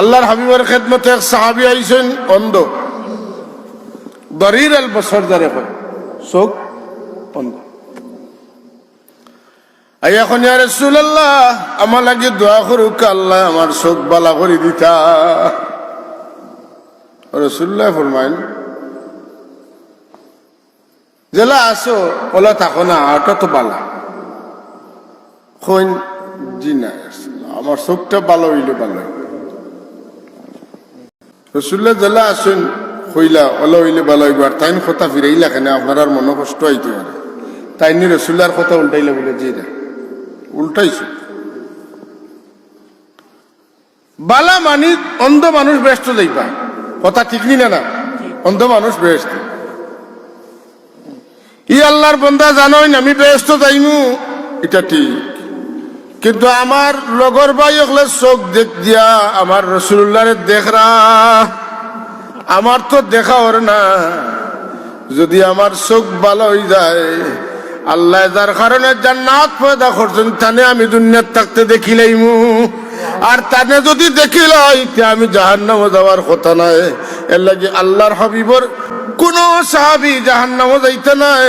আল্লাহর হাবিবের খেদমতে এক সাহাবি আইছেন অন্ধ। দরির আল বছর যারে হয় চোখ অন্ধ আই এখন, ইয়া রাসূলুল্লাহ, আমার লাগে দোয়া করুক আল্লাহ আমার বালা করে দিতা। রসুল্লাহ ফরমাইন, জেলা আসো, ওলা থাকো না ওটা তো বালা। কইন, জি না, আমার চোখটা ভালো হইলে ভালো রসুল্লাহ জেলা আসুন হইলা ওলা হইলে ভালো হইব। আর তাইন কথা ফিরাইলা কেন, আপনার আর মনে কষ্ট হইতে পারে। তাইনি রসুল্লার কথা উল্টাইলে বলে, জি না উল্টাইছো। বালা মানি, অন্ধ মানুষ ব্যস্ত যাইবা। কথা ঠিক নি না অন্ধ মানুষ ব্যস্ত। ই আল্লাহর বন্দা জানোই আমি ব্যস্ত যাইমু। এটা ঠিক। কিন্তু আমার লগর ভাই হলে চোখ দেখ দিয়া আমার রসুল্লাহরে দেখরা। আমার তো দেখা ওর না। যদি আমার চোখ ভালো হয়ে যায়, আল্লাহ যার কারণে জান্নাত পয়দা করছেন, তানে আমি দুনিয়ার থাকতে দেখিলাইমু আর তানে যদি দেখিল আমি জাহান্নামে যাওয়ার কথা নাই। এর লাগে আল্লাহর হাবিবর কোন সাহাবি জাহান্নামে যাইতে নাই।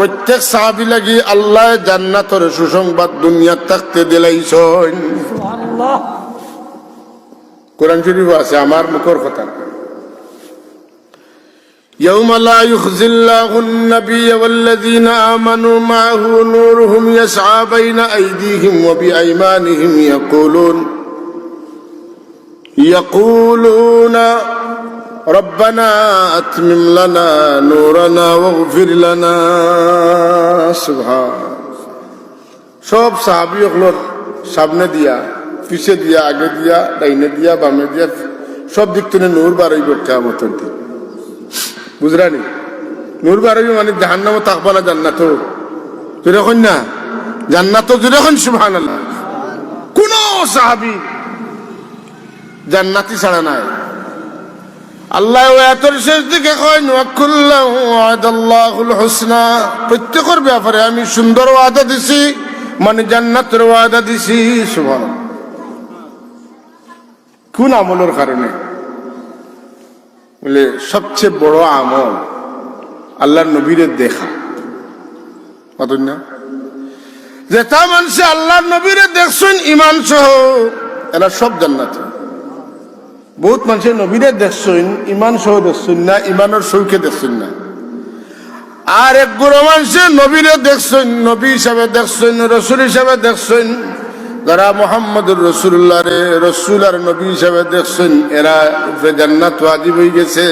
প্রত্যেক সাহাবি লাগি আল্লাহ জান্নাতর সুসংবাদ দুনিয়ার থাকতে দিলাইছেন সুবহানাল্লাহ কোরআন শরীফ আছে আমার মুখর কথা না। يوم لا يخزي الله النبي والذين آمنوا معه نورهم يسعى بين أيديهم وبأيمانهم يقولون يقولون ربنا أتمم لنا نورنا واغفر لنا سبحان সব সাহাবি ওগুলোর সামনে দিয়া পিছে দিয়া আগে দিয়া ডাইনে দিয়া বামে দিয়া সব দিক থেকে নূর বাড়াইব কেমতের দিন বুঝরানি নূর বাড়াইব মানে জাহান্নামে থাকবা না জান্নাত জোরে কন না জান্নাত জোরে কন সুবহান আল্লাহ কোন সাহাবি জান্নাতি ছাড়া নাই আল্লাহ এতর শেষ দিকে হুসনা। প্রত্যেকের ব্যাপারে আমি সুন্দর ওয়াদা দিছি মানে জান্নাতের ওয়াদা দিছি সুবহান কোন আমলের কারণে? বলে, সবচেয়ে বড় আমল আল্লাহর নবীরে দেখা। কতদিন না? যেটা মানুষে আল্লাহর নবীরে দেখছেন ইমান সহ এরা সব জান্নাতি। বহুত মানুষের নবীরে দেখছেন ইমান সহ দেখছেন না, ইমানের সৌকে দেখছেন না। আর এক গুরু মানুষের নবীরে দেখছেন, নবী হিসাবে দেখছেন, রসুল হিসাবে দেখছেন। যারা মোহাম্মদুর রসুল্লাহ রে, রসুল আর নবী হিসাবে দেখছেন, এরা জান্নাত ওয়াজিব হয়ে গেছে।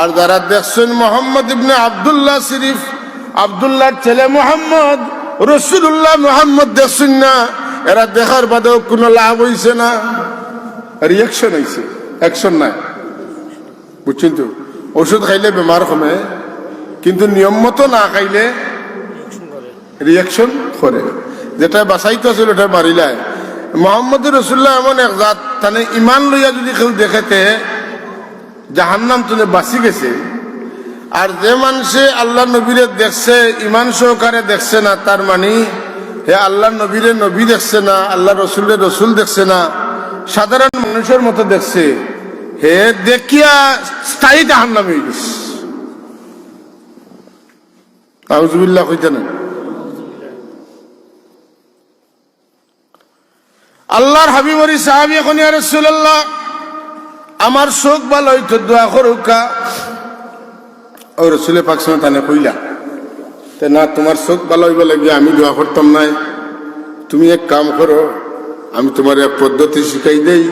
আর যারা দেখছেন মোহাম্মদ ইবনে আবদুল্লাহ শরীফ আবদুল্লাহর ছেলে মোহাম্মদ রসুল্লাহ মোহাম্মদ দেখছেন না, এরা দেখার বাদেও কোনো লাভ হইছে না। রিয়াকশন হয়েছে অ্যাকশন নাই। বুঝছেন তো? ওষুধ খাইলে বেমার কমে, কিন্তু নিয়ম মতো না খাইলে রিয়াকশন করে যেটা বাসাইতে আছিল, ওটা মারিলায় মোহাম্মদ রসুল্লাহ এমন এক জাত, তানে ইমান লইয়া যদি কেউ দেখেতে জাহান্নাম তুলে বাঁচি গেছে। আর যে মানুষে আল্লাহ নবীরে দেখছে, ইমান সহকারে দেখছে না, তার মানে হে আল্লাহ নবীরে নবী দেখছে না, আল্লাহ রসুলের রসুল দেখছে না। সাধারণ মানুষের মতো দেখছে। হে দেখিয়া স্থায়ী গেছে। আউজুবিল্লাহ কইতে না। আল্লাহর হাবিবরি সাহাবি এখন রাসূলুল্লাহ, আমার চোখ ভালো হইতো, দোয়া করুকা ও রসুলের পাক তানে কইলা, তে না, তোমার চোখ ভালো হইব লাগে, আমি দোয়া করতাম নাই। তুমি এক কাম করো আমি তোমার এক পদ্ধতি শিখাই দেই।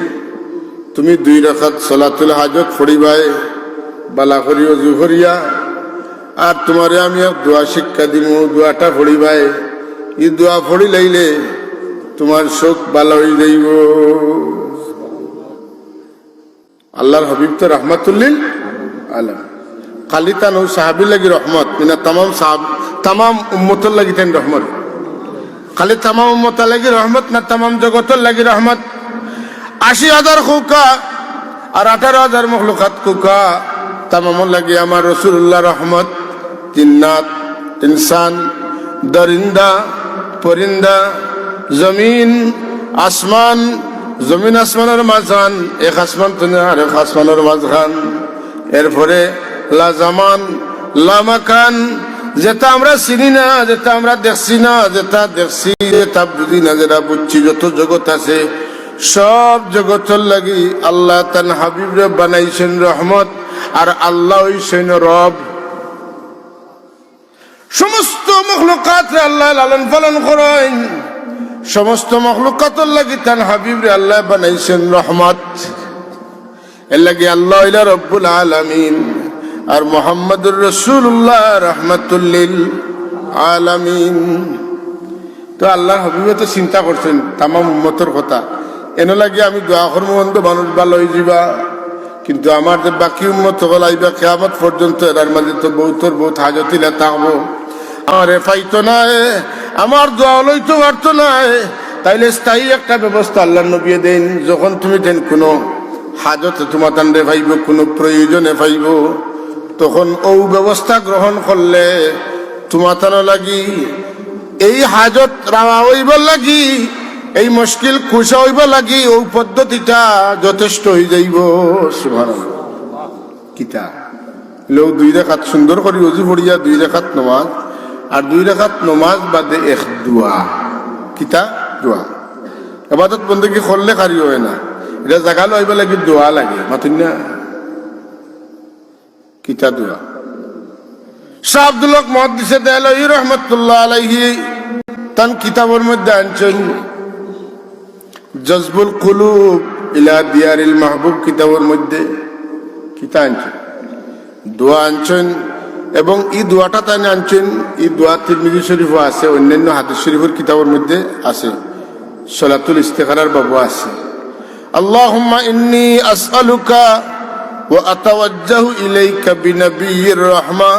তুমি দুই রাখাত সলাতুল হাজত ফড়িবাই বালা করি অজু করিয়া আর তোমারে আমি এক দোয়া শিক্ষা দিব দোয়াটা ফড়িবাই ই দোয়া ফড়ি লাইলে তোমার চোখ বালা হয়ে যাইব। আল্লাহর হাবিব তো রহমাতুল্লিল আলম খালি তা নৌ সাহাবি লাগি রহমত, মিনা তামাম সাহাব তামাম উম্মতর লাগি তেন রহমত। খালি তামাম উম্মত লাগি রহমত না তামাম জগতর লাগি রহমত? আশি হাজার খুকা আর আঠারো হাজার মখলুকাত কুকা তামাম লাগি আমার রসুল্লাহ রহমত। জিন্নাত ইনসান দরিন্দা, পরিন্দা, জমিন, আসমান, জমিন আসমানের মাঝখান, এক আসমান তুমি আর এক আসমানের মাঝখান। এরপরে লা জামান লামাকান যেটা আমরা চিনি না, যেটা আমরা দেখছি না, যেটা দেখছি, যেটা বুঝি না, যেটা বুঝছি, যত জগৎ আছে, সব জগতের লাগি আল্লাহ তান হাবিবরে বানাইছেন রহমত, আর আল্লাহ হইছেন রব। সমস্ত মখলুকাত আল্লাহ লালন পালন করেন। সমস্ত মখলুকাতর লাগি তান হাবিবরে আল্লাহ বানাইছেন রহমত। এর লাগি আল্লাহ রব্বুল আলামিন। আর মোহাম্মদুর রসুল্লাহ রহমতুল্লিল আলামিন। তো আল্লাহ হাবিবে তো চিন্তা করছেন, তামাম উম্মতর কথা। এনে লাগে আমি দোয়া করব, বন্ধু মানুষ বা হয়ে যাবা কিন্তু আমার যে বাকি উন্মত হল আইবা কেয়ামত পর্যন্ত এরার মাঝে তো বহুতর বহুত হাজতিলা থাকব আমার পাইতো না আমার দোয়া লইতে পারতো না তাইলে স্থায়ী একটা ব্যবস্থা আল্লাহ নবিয়ে দেন, যখন তুমি দেন কোনো হাজতে তোমার তান্ডে পাইব কোনো প্রয়োজনে পাইব তখন ও ব্যবস্থা গ্রহণ করলে তোমার তানো লাগি। এই হাজত রাওয়া হইব লাগি, এই মুশকিল খুশা হইব লাগি, ও পদ্ধতিটা যথেষ্ট হয়ে যাইব কিতা? লোক দুই রেখাত সুন্দর করি, অজু পড়িয়া দুই রেখাত নমাজ, আর দুই রেখাত নমাজ বাদে এক দোয়া। কিতা? দোয়া। এবাদত বন্দী করলে কারি হয় না। এটা জাগা লইব লাগে, দোয়া লাগে মাতুন না কিতা দোয়া শাহ আব্দুল মহাদিসে দেয়ালহি রহমতুল্লাহ আলাইহি তান কিতাবের মধ্যে আনছেন, জজবুল কুলুব ইলা দিয়ারিল মাহবুব কিতাবের মধ্যে কিতা আনছেন? দোয়া আনছেন এবং এই দোয়াটা তাই আনছেন, এই দোয়া তিরমিজি শরীফও আছে, অন্যান্য হাদিস শরীফের কিতাবের মধ্যে আছে, সলাতুল ইস্তেখারার বাবু আছে। আল্লাহুম্মা ইন্নী আসআলুকা ওয়া আতাওয়াজ্জাহু ইলাইকা বিনাবিয়্যির রাহমা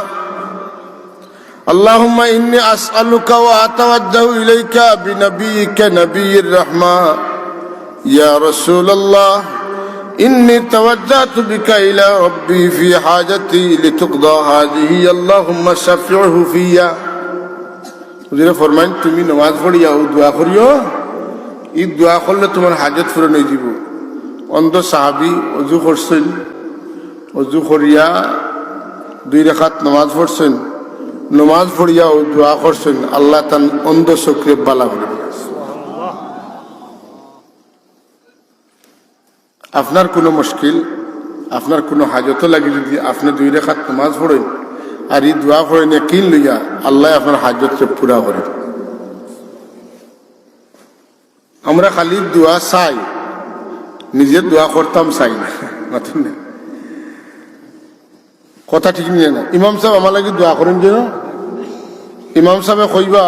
اللهم إني أسألك وأتوجه إليك بنبيك نبي الرحمة يا رسول الله إني توجهت بك إلى ربي في حاجتي لتقضى هذه اللهم شفعه فيا হুজুরে ফরমাইন তুমি নামাজ পড়িয়া ও দোয়া করিও এই দোয়া করলে তোমার হাজত ফুরন হয়ে যাব অন্ধ সাহাবি অজু করছেন অজু করিয়া দুই রেখাত নামাজ পড়ছেন। নমাজ পড়িয়া ও দোয়া করছেন। আল্লাহ তান অন্ধ চক্রে বালা করে আপনার কোনো মুশকিল, আপনার কোনো হাজত লাগে যদি আপনি দুই রেখাত নমাজ পড়েন আর এই দোয়া করেন কিন লইয়া আল্লাহ আপনার হাজতকে পুরা করে আমরা খালি দোয়া চাই, নিজে দোয়া করতাম চাই না মাথুন না কথা ঠিক নিয়ে না। ইমাম সাহেব আমার লাগে দোয়া করেন যেন। ইমাম সাহেব কইবা,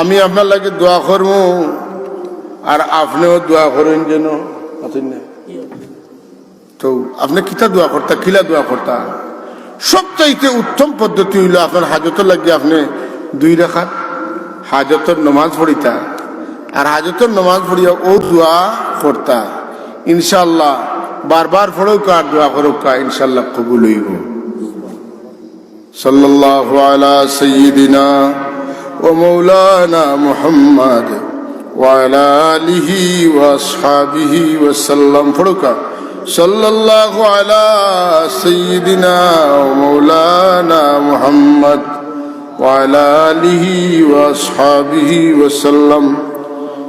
আমি আপনার লাগে দোয়া করব আর আপনিও দোয়া করেন যেন। তো আপনি কিতা দোয়া করতা, কিলা দোয়া করতা? সবচাইতে উত্তম পদ্ধতি হইল আপনার হাজতের লাগিয়ে আপনি দুই রেখাত হাজতের নমাজ পড়িতা। আর হাজতের নমাজ পড়িয়া ও দোয়া করতা। ইনশাল্লাহ বারবার পড়ুক আর দোয়া করুক ইনশাল্লাহ কবুল হইব সাল্লাল্লাহু আলা সাইয়্যিদিনা ওয়া মাওলানা মুহাম্মদ وعلى آله وأصحابه وسلم فرقا صلى الله على سيدنا ومولانا محمد وعلى آله وأصحابه وسلم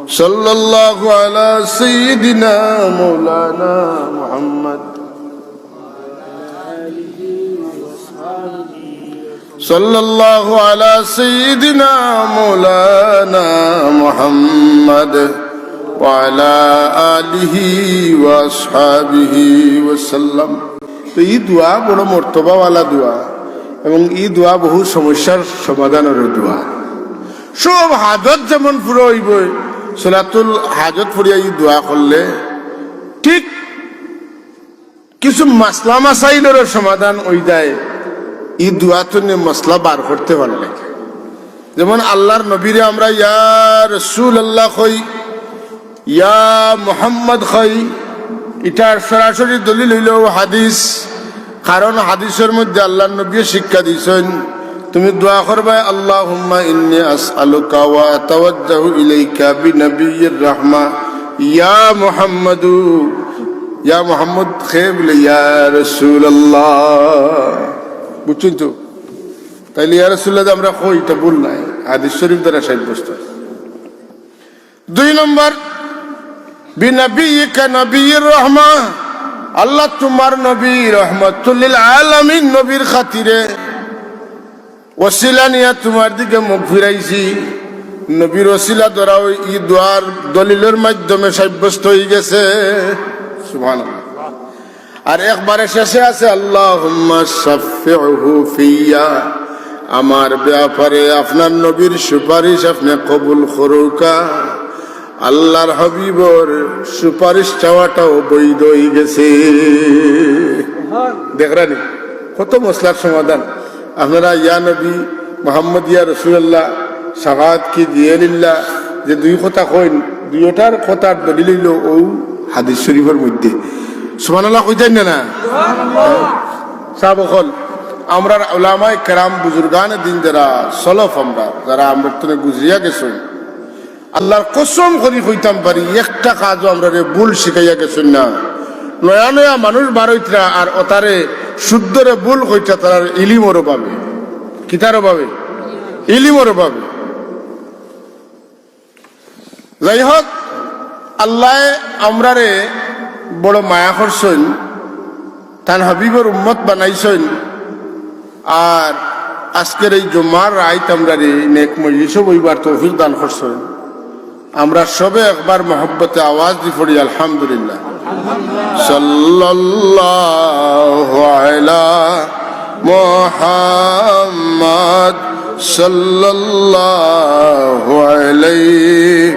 صلى الله على سيدنا مولانا محمد صلى الله على سيدنا مولانا محمد وعلى آله وأصحابه وسلم তো এই দোয়া বড় মর্তবাওয়ালা দোয়া এবং এই দোয়া বহু সমস্যার সমাধানের দোয়া সব হাজত যেমন পুরো হইব সোলাতুল হাজত ফুরিয়া এই দোয়া করলে ঠিক কিছু মাসলা মাসাইলের সমাধান ওই দেয়। এই দোয়াতে মশলা বার করতে পারলে যেমন আল্লাহর নবীরে আমরা, ইয়া রসুল আল্লাহ কই, ইয়া মোহাম্মদ কই এটার সরাসরি দলিল হইল হাদিস, কারণ হাদিসের মধ্যে আল্লাহ নবী শিক্ষা দিয়েছেন। তুমি দোয়া করবে আল্লাহ হুম্মা ইন্নি আসআলুকা ওয়া আতাওয়াজ্জাহু ইলাইকা বিনাবিয়্যির রাহমা। ইয়া মোহাম্মদু, ইয়া মোহাম্মদ খে বলে ইয়া রসুল বুঝছেন তো? তাইলে ইয়া রসুল্লাহ আমরা কই? এটা ভুল নাই। হাদিস শরীফ দ্বারা সাব্যস্ত। দুই নম্বর বিনবীকা নবীর রহমা। আল্লাহ তোমার নবী রহমতুল্লিল আলামিন নবীর খাতিরে ওসিলা নিয়া তোমার দিকে মুখ ফিরাইছি। নবীর ওসিলা দ্বারা ওই ই দোয়ার দলিলের মাধ্যমে সাব্যস্ত হয়ে গেছে। সুবহানাল্লাহ। আর একবারে শেষে আছে আল্লাহ ফিয়া। আমার ব্যাপারে আপনার নবীর সুপারিশ আপনি কবুল করুকা। আল্লাহর হাবিবর সুপারিশ চাওয়াটাও বৈধ হয়ে গেছে। দেখরানি কত মশলার সমাধান। আপনারা, ইয়া নবী মোহাম্মদ, ইয়া রসুল্লাহ সাবাদ কি দিয়ে লিল্লা যে দুই কথা কইন, দুইটার কথার দলিল ও হাদিস শরীফের মধ্যে। সুবহানাল্লাহ কইতেন না না? সাবকল আমরা ওলামায় কেরাম, বুজুর্গান দিন যারা সলফ আমরা, যারা আমরা গুজরিয়া গেছেন। আল্লাহর কসম করি কইতাম পারি, একটা কাজও আমরা ভুল শিখাইয়া গেছেন না। নয়া নয়া মানুষ বারইতরা আর অতারে শুদ্ধরে ভুল কইতা তার ইলিমরও পাবে। কিতারও পাবে। ইলিমরও পাবে। যাই হোক আল্লাহ আমরারে বড় মায়া করছেন তান হাবিবর উম্মত বানাইছেন, আর আজকের এই জমার রাইত আমরা নেক মজলিসও বইবার তৌফিক দান করছেন। আমরা সবে একবার মহব্বতে আওয়াজ দি পড়ি, আলহামদুলিল্লাহ। সাল্লাল্লাহু আলা মুহাম্মদ সাল্লাল্লাহু আলাইহি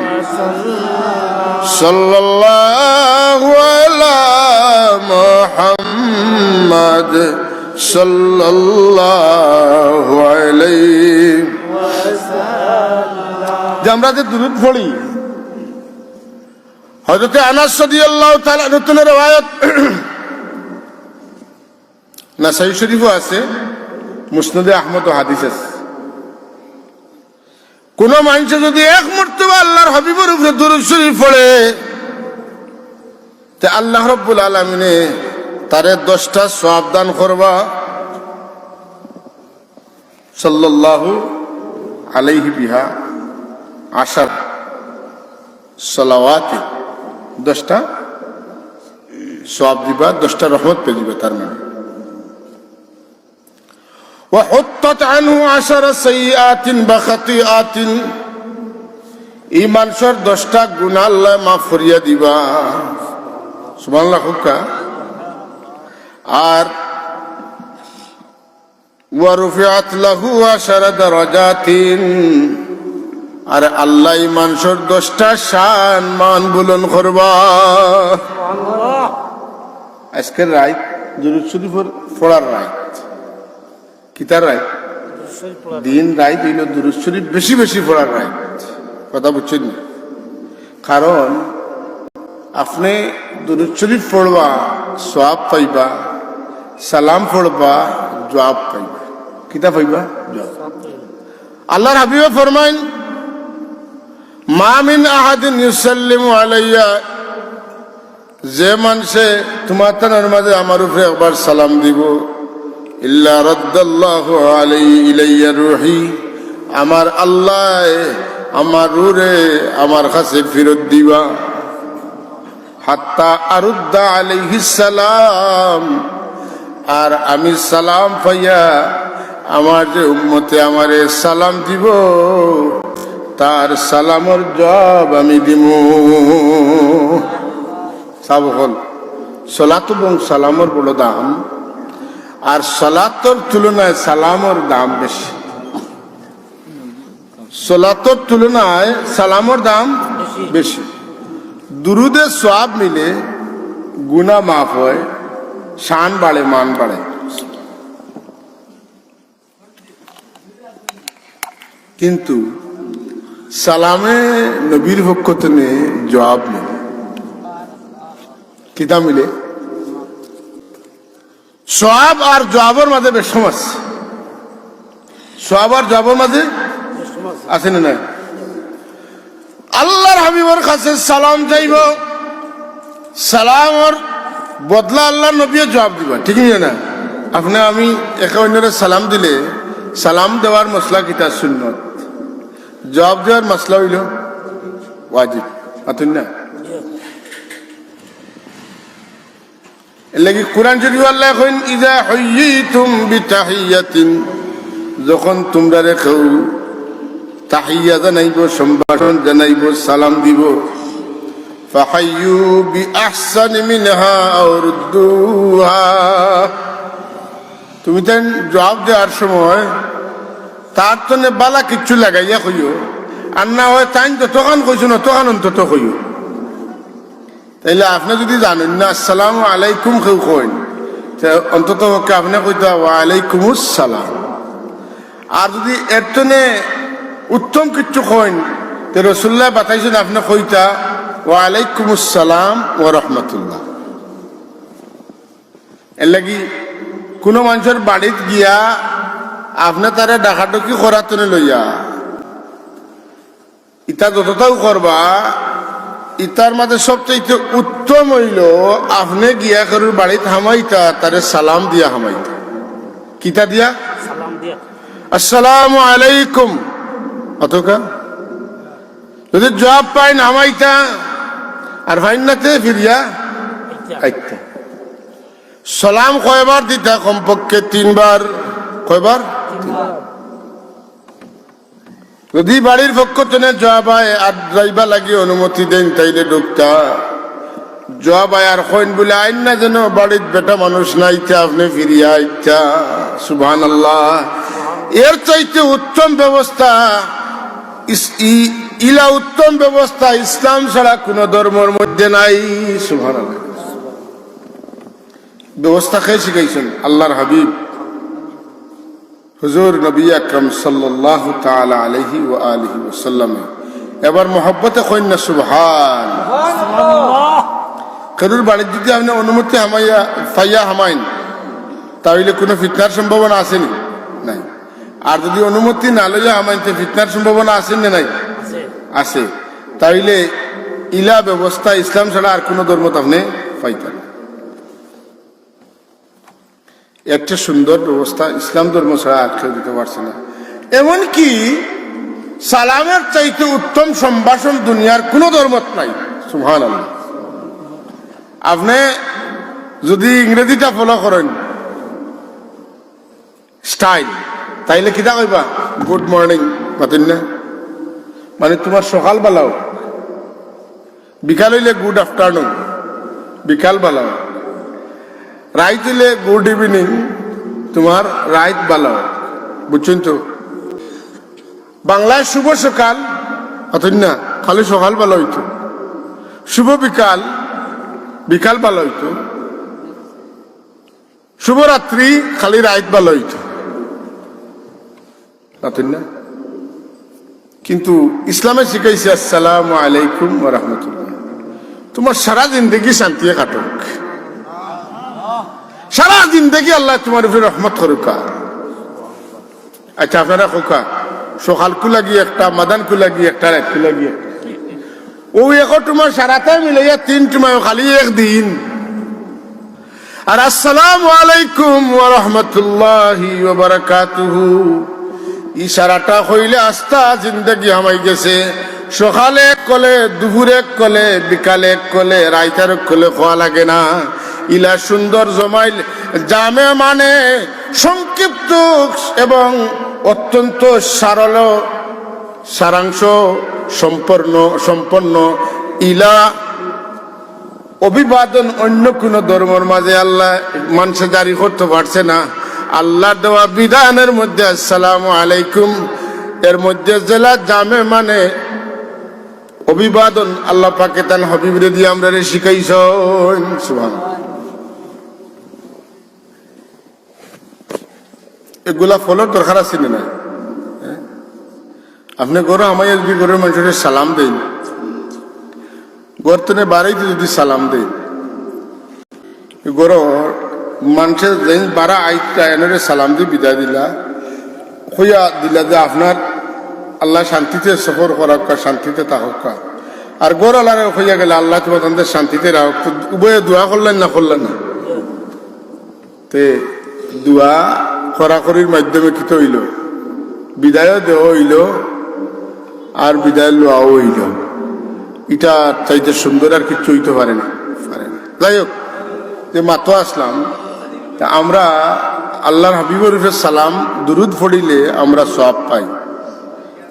সাল্লাল্লাহু আলা মুহাম্মদ সাল্লাল্লাহু আলাইহি যে আমরা যে দুরুদ পড়ি হজরতে আনাস রাদিয়াল্লাহু তাআলা নতুন রওয়ায়াত। নাসাই শরীফও আছে, মুসনাদে আহমদ ও হাদিস আছে। কোন মানুষ যদি এক মর্তবা আল্লাহর হাবিবের উপরে দুরুদ শরীফ পড়ে, তে আল্লাহ রব্বুল আলমিনে তারে দশটা সব দান করবা। সাল্লাল্লাহু আলাইহি বিহা আশার সলাওয়াতে। দশটা সব দিবা দশটা রহমত পে দিবে তার মানে وحطت عنه عشر سيئات بخطيئات এই মানুষের দশটা গুণা আল্লাহ মাফ করিয়া দিবা সুবহানাল্লাহ হুক্কা আর ওয়ারুফিয়াত লাহু আশারা দারাজাতিন আর আল্লাহ মানুষের দশটা শান মান বুলন করবা। আজকের রাইত জরুর শরীফের ফোড়ার রাইত কিতার রাইত দিন রাইত হইল দুরুদ শরীফ বেশি বেশি পড়ার রাইত কথা বুঝছেন? কারণ আপনি দুরুদ শরীফ পড়বা সব পাইবা, সালাম পড়বা, জবাব পাইবা। কিতা পাইবা? জবাব। আল্লাহর হাবিবে ফরমাইন মা মিন আহাদিন ইউসাল্লিমু আলাইয়া। যে মানুষে তোমার তানার মাঝে আমার উপরে একবার সালাম দিব, ইল্লা রদ্দাল্লাহু আলাই ইলাইয়া রুহি। আমার আল্লাহ, আমার রুরে আমার কাছে ফেরত দিবা। হাত্তা আরুদ্দা সালাম। আর আমি সালাম পাইয়া আমার যে উম্মতে আমারে সালাম দিব তার সালামর জব আমি দিব সব হল, সলাত এবং সালামর বড় দাম, আর সলাতর তুলনায় সালামর দাম বেশি। সলাতর তুলনায় সালামর দাম বেশি। দুরুদে সব মিলে গুনা মাফ হয়, শান বাড়ে, মান বাড়ে। কিন্তু সালামে নবীর পক্ষ থেকে জবাব মিলে কিতা মিলে? সব আর জবাবের মাঝে বেশ সমস্যা সব আর জবাবের মাঝে আছে না নাই? আল্লাহর হাবিবর কাছে সালাম চাইব। সালামর বদলা আল্লাহ নবীও জবাব দিব। ঠিক না? আপনি আমি একে অন্যরে সালাম দিলে সালাম দেওয়ার মশলা কিতা সুন্নত? জবাব দেওয়ার মশলা হইল ওয়াজিব আতুন না লাগি কোরআন শরীফ আল্লাহ কইন ইজা হুইয়িতুম বিতাহিয়াতিন যখন তোমরা রেখেও তাহিয়া জানাইব, সম্ভাষণ জানাইব, সালাম দিব। ফাহাইয়ু বি আহসানি মিনহা আও রুদ্দুহা। তুমি তেন জবাব দেওয়ার সময় তার জন্য বালা কিচ্ছু লাগাইয়া কইও আর না হয় তাই যতক্ষণ কইছো না, তখন অন্তত কইও তাইলে আপনি যদি জানেন না, আসসালাম আলাইকুম কেউ কইন অন্তত পক্ষে আপনি কইতে ওয়ালাইকুম সালাম আর যদি এর জন্যে উত্তম কিচ্ছু কইন তো রসুল্লাহ বাতাইছেন আপনি কইতা ওয়ালাইকুম আসসালাম ও রহমতুল্লাহ এর লাগি কোনো মানুষের বাড়িত গিয়া আপনি তারে ডাকাডকি করার জন্য লইয়া। ইতা যতটাও করবা ইতার মাঝে সবচেয়ে উত্তম হইল আপনি গিয়া কারোর বাড়িতে হামাইতা তারে সালাম দিয়া হামাইতা। কিতা দিয়া? সালাম দিয়া। আসসালামু আলাইকুম। অতকা? যদি জবাব পাই নামাইতা আর ফাইনাতে ফিরিয়া। আইতা। সালাম কয়বার দিতা কমপক্ষে তিনবার? কয়বার? যদি বাড়ির পক্ষ থেকে জবাব আয় আর যাইবা লাগি অনুমতি দেন, তাইলে ঢুকতা জবাব আয় আর কইন বলে, আইন না যেন বাড়ির বেটা মানুষ নাইতে আপনি ফিরিয়া আইতা। সুবহান আল্লাহ এর চাইতে উত্তম ব্যবস্থা ইলা উত্তম ব্যবস্থা ইসলাম ছাড়া কোন ধর্মের মধ্যে নাই। আল্লাহ ব্যবস্থা খেয়ে শিখাইছেন? আল্লাহর হাবিব। হুজুর নবী আকরম সাল্লাহ তাআলা আলাইহি ও আলিহি ওসাল্লাম এবার মহব্বতে কইন না সুবহান। কারুর বাড়ির যদি আপনি অনুমতি হামাইয়া ফাইয়া হামাইন তাহলে কোনো ফিতনার সম্ভাবনা আসেনি? নাই। আর যদি অনুমতি না লইয়া হামাইতে ফিতনার সম্ভাবনা আসেন নাই? আছে তাইলে ইলা ব্যবস্থা ইসলাম ছাড়া আর কোনো ধর্ম আপনি পাইতেন না। একটা সুন্দর ব্যবস্থা ইসলাম ধর্ম ছাড়া আর কেউ দিতে পারছে না। এমনকি সালামের চাইতে উত্তম সম্ভাষণ দুনিয়ার কোনো ধর্মত নাই। সুহান আপনি যদি ইংরেজিটা ফলো করেন স্টাইল তাইলে কিতা কইবা? গুড মর্নিং মাতিন না? মানে তোমার সকাল বেলাও বিকাল হইলে গুড আফটারনুন বিকাল বেলাও রাইত গুড ইভিনিং। তোমার রাইত বেলাও। বুঝছেন তো বাংলায় শুভ সকাল। অতন না খালি সকাল বেলা হইতো শুভ বিকাল বিকাল বেলা হইতো শুভরাত্রি খালি রাইত বেলা হইতো অতন না কিন্তু ইসলামে শিখাইছে, আসসালামু আলাইকুম রাহমাতুল্লাহ। তোমার সারা জিন্দগি শান্তিয়ে কাটুক। সারা জিন্দগি আল্লাহ তোমার উপরে রহমত করুক। আচ্ছা আপনারা কোকা সকাল কু লাগি একটা, মাদান কু লাগি একটা, রাত কু লাগি একটা। ও এখন তোমার সারাটা মিলাইয়া তিন তোমার খালি একদিন। আর আসসালামু আলাইকুম ওয়া রাহমাতুল্লাহি ওয়া বারাকাতুহু। ইশারাটা হইলে আস্তা জিন্দগি হামাই গেছে। সকালে এক কলে, দুপুরে এক কলে, বিকালে এক কলে, রাইতার কলে খোয়া লাগে না। ইলা সুন্দর জমাইল, জামে মানে সংক্ষিপ্ত এবং অত্যন্ত সারল, সারাংশ সম্পন্ন সম্পন্ন। ইলা অভিবাদন অন্য কোন ধর্মের মাঝে আল্লাহ মানুষে জারি করতে পারছে না। আল্লাহ দেওয়া বিধানের মধ্যে আসসালামু আলাইকুম, এর মধ্যে জেলা জামে মানে অভিবাদন আল্লাহ পাকে তান হবিবরে দিয়ে আমরা শিখাইছ এগুলা ফলোর দরকার আছে না? হ্যাঁ? আপনি গরো আমায় যদি গরের মানুষের সালাম দেন গর্তনে বাড়াইতে যদি সালাম দেন গরো মানুষের যেন বারা আইতা এনরে সালাম দিয়ে বিদায় দিলা হইয়া দিলা যে আপনার আল্লাহ শান্তিতে সফর করাক, শান্তিতে থাকুক আর গোর আল্লাহ হইয়া গেলে আল্লাহ তোমার তাদের শান্তিতে রাখ উভয়ে দোয়া করলেন না করলেন না তে দোয়া করাকরির মাধ্যমে কি তো হইল? বিদায় দেওয়া হইল, আর বিদায় লওয়াও হইল। এটা চাইতে সুন্দর আর কিছু হইতে পারে না পারে না। যাই হোক, যে মাতো আসলাম, তা আমরা আল্লাহর হাবিব হাবিবুর সালাম, দুরুদ পড়িলে আমরা সব পাই।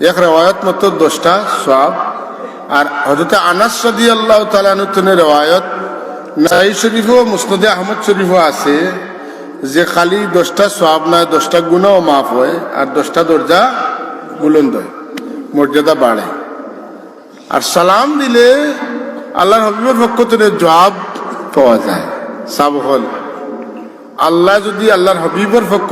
এক রেওয়ায়ত মতো দশটা সব আর হজরত আনাস সদি আল্লাহ তালানুতনের রেওয়ায়ত নাই শরীফও, মুসনদে আহমদ শরীফও আছে। যে খালি দশটা সব নয়, দশটা গুণও মাফ হয় আর দশটা দরজা বুলন্দ মর্যাদা বাড়ে। আর সালাম দিলে আল্লাহর হবিবের পক্ষ থেকে জবাব পাওয়া যায়, সাবহল। আল্লাহ যদি আল্লাহর হবিবের পক্ষ